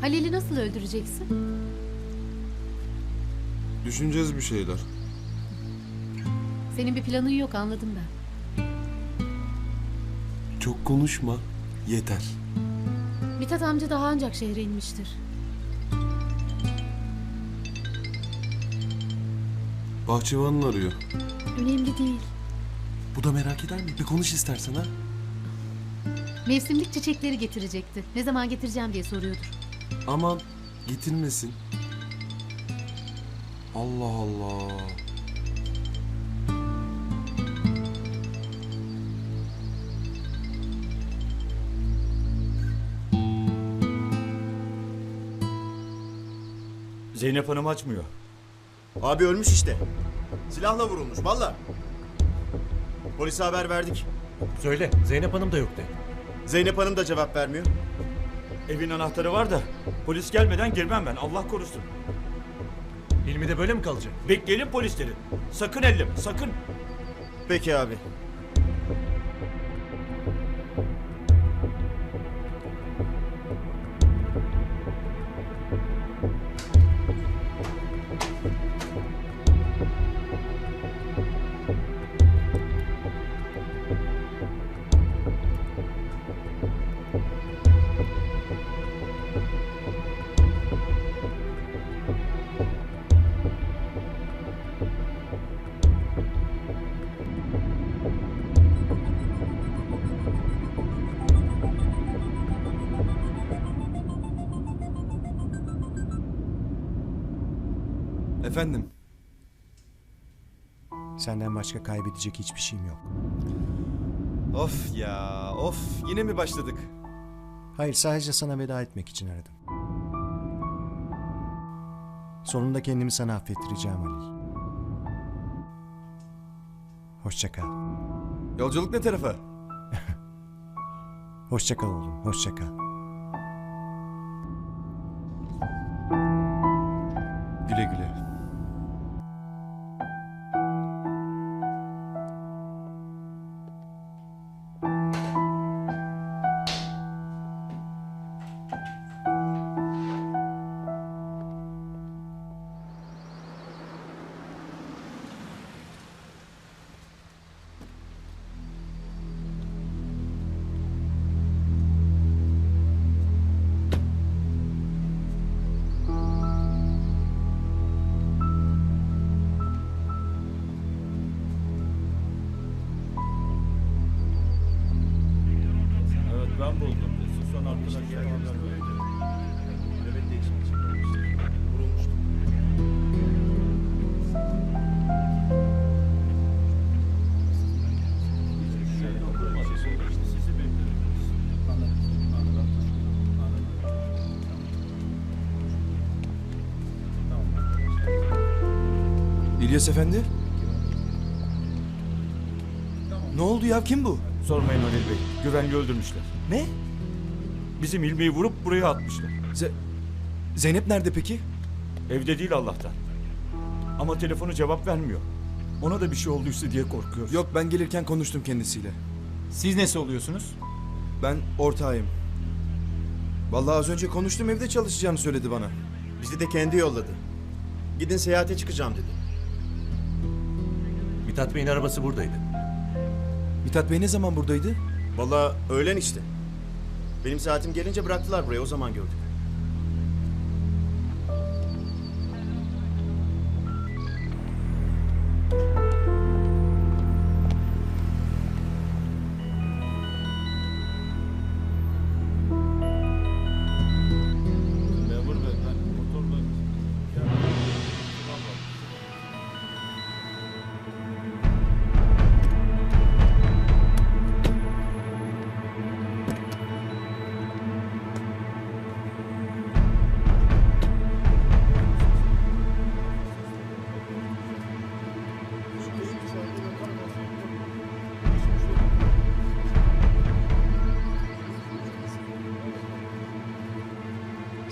Halil'i nasıl öldüreceksin? Düşüneceğiz bir şeyler. Senin bir planın yok anladım ben. Çok konuşma. Yeter. Mithat amca daha ancak şehre inmiştir. Bahçıvanın arıyor. Önemli değil. Bu da merak eder mi? Bir konuş istersen ha. Mevsimlik çiçekleri getirecekti. Ne zaman getireceğim diye soruyordur. Aman getirmesin. Allah Allah. Zeynep Hanım açmıyor. Abi ölmüş işte. Silahla vurulmuş valla. Polise haber verdik. Söyle Zeynep Hanım da yok de. Zeynep Hanım da cevap vermiyor. Evin anahtarı var da polis gelmeden girmem ben Allah korusun. Hilmi de böyle mi kalacak? Bekleyelim polisleri. Sakın elleme sakın. Peki abi. Efendim, Senden başka kaybedecek hiçbir şeyim yok. of ya, of yine mi başladık? Hayır sadece sana veda etmek için aradım. Sonunda kendimi sana affettireceğim Halil. Hoşça kal. Yolculuk ne tarafa? Hoşça kal oğlum. Hoşça kal. Güle güle. İlyas Efendi? Ne oldu ya, kim bu? Sormayın Halil Bey. Güvenli öldürmüşler. Ne? Bizim İlmi'yi vurup buraya atmışlar. Ze- Zeynep nerede peki? Evde değil Allah'tan. Ama telefonu cevap vermiyor. Ona da bir şey olduysa diye korkuyoruz. Yok, ben gelirken konuştum kendisiyle. Siz nesi oluyorsunuz? Ben ortağıyım. Vallahi az önce konuştum, evde çalışacağını söyledi bana. Bizi de kendi yolladı. Gidin seyahate çıkacağım dedi. Mithat Bey'in arabası buradaydı. Mithat Bey ne zaman buradaydı? Valla öğlen işte. Benim saatim gelince bıraktılar buraya o zaman gördük.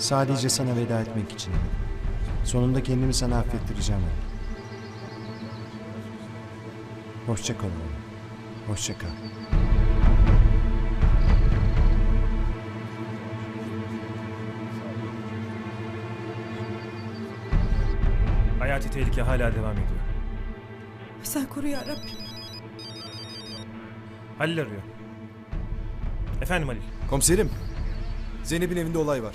Sadece sana veda etmek için. Sonunda kendimi sana affettireceğim. Hoşça kal oğlum. Hoşça kal. Hayati tehlike hala devam ediyor. Sen koru ya Rabbim. Halil arıyor. Efendim Halil. Komiserim. Zeynep'in evinde olay var.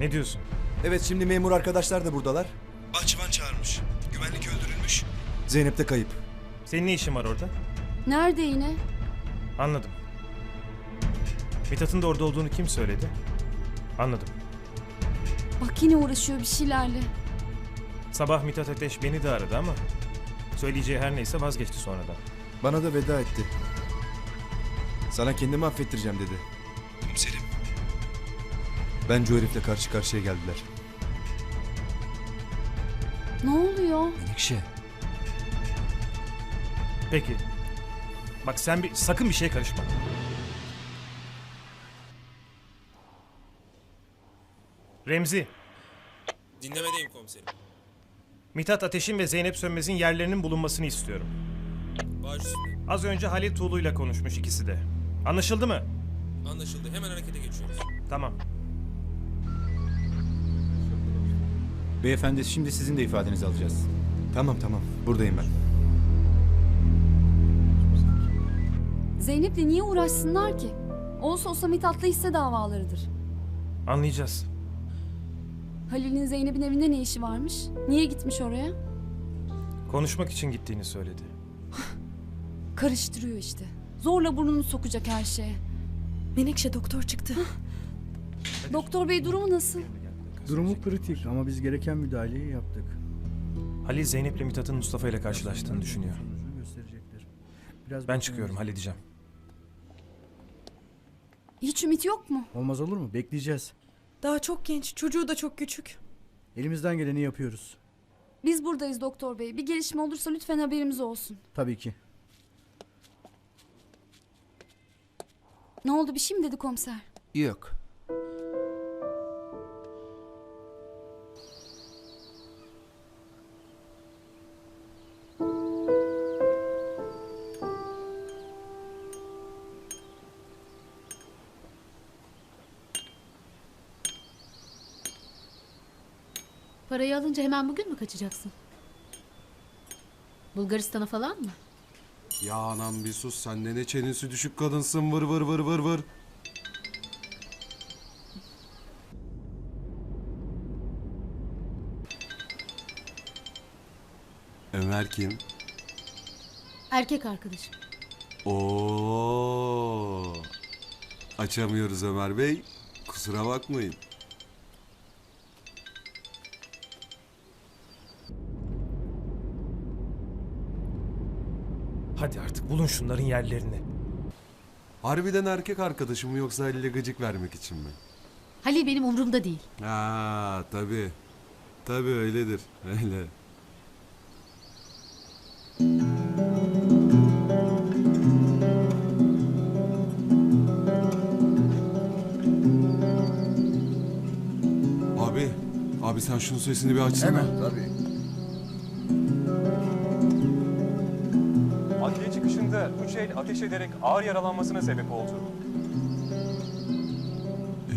Ne diyorsun? Evet şimdi memur arkadaşlar da buradalar. Bahçıvan çağırmış. Güvenlik öldürülmüş. Zeynep de kayıp. Senin ne işin var orada? Nerede yine? Anladım. Mithat'ın da orada olduğunu kim söyledi? Anladım. Bak yine uğraşıyor bir şeylerle. Sabah Mithat Ateş beni de aradı ama söyleyeceği her neyse vazgeçti sonradan. Bana da veda etti. Sana kendimi affettireceğim dedi. Bence o herifle karşı karşıya geldiler. Ne oluyor? Menekşe. Peki. Bak sen bir sakın bir şeye karışma. Remzi, Dinlemedeyim komiserim. Mithat Ateş'in ve Zeynep Sönmez'in yerlerinin bulunmasını istiyorum. Baş üstüne. Az önce Halil Tuğlu'yla konuşmuş ikisi de. Anlaşıldı mı? Anlaşıldı. Hemen harekete geçiyoruz. Tamam. Beyefendi şimdi sizin de ifadenizi alacağız. Tamam tamam buradayım ben. Zeynep'le niye uğraşsınlar ki? Olsa olsa Mithat'la hisse davalarıdır. Anlayacağız. Halil'in Zeynep'in evinde ne işi varmış? Niye gitmiş oraya? Konuşmak için gittiğini söyledi. Karıştırıyor işte. Zorla burnunu sokacak her şeye. Menekşe doktor çıktı. Doktor bey durumu nasıl? Durumu kritik ama biz gereken müdahaleyi yaptık. Halil Zeynep'le Mithat'ın Mustafa ile karşılaştığını düşünüyor. Sonucunu gösterecektir. Biraz Ben çıkıyorum, halledeceğim. Hiç ümit yok mu? Olmaz olur mu? Bekleyeceğiz. Daha çok genç. Çocuğu da çok küçük. Elimizden geleni yapıyoruz. Biz buradayız doktor bey. Bir gelişme olursa lütfen haberimiz olsun. Tabii ki. Ne oldu bir şey mi dedi komiser? Yok. Parayı alınca hemen bugün mü kaçacaksın? Bulgaristan'a falan mı? Ya anam bir sus sen de ne çenesi düşük kadınsın vır vır vır vır vır. Ömer kim? Erkek arkadaşım. Oo. Açamıyoruz Ömer Bey. Kusura bakmayın. Bulun şunların yerlerini. Harbiden erkek arkadaşım mı yoksa Halil'e gıcık vermek için mi? Halil benim umurumda değil. Ha tabii. Tabii öyledir. Öyle. Abi, abi sen şunun sesini bir açsana. tabii. El ateş ederek ağır yaralanmasına sebep oldu.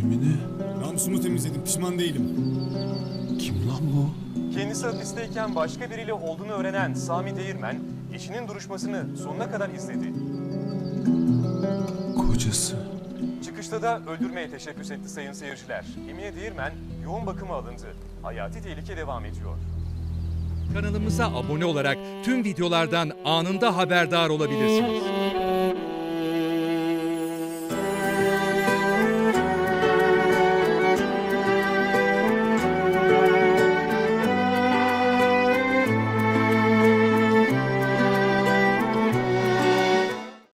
Emine, Namusumu temizledim pişman değilim. kim lan bu? Kendisi hapisteyken başka biriyle olduğunu öğrenen Sami Değirmen, eşinin duruşmasını sonuna kadar izledi. Kocası. Çıkışta da öldürmeye teşebbüs etti sayın seyirciler. Emine Değirmen yoğun bakıma alındı. Hayati tehlike devam ediyor. Kanalımıza abone olarak tüm videolardan anında haberdar olabilirsiniz.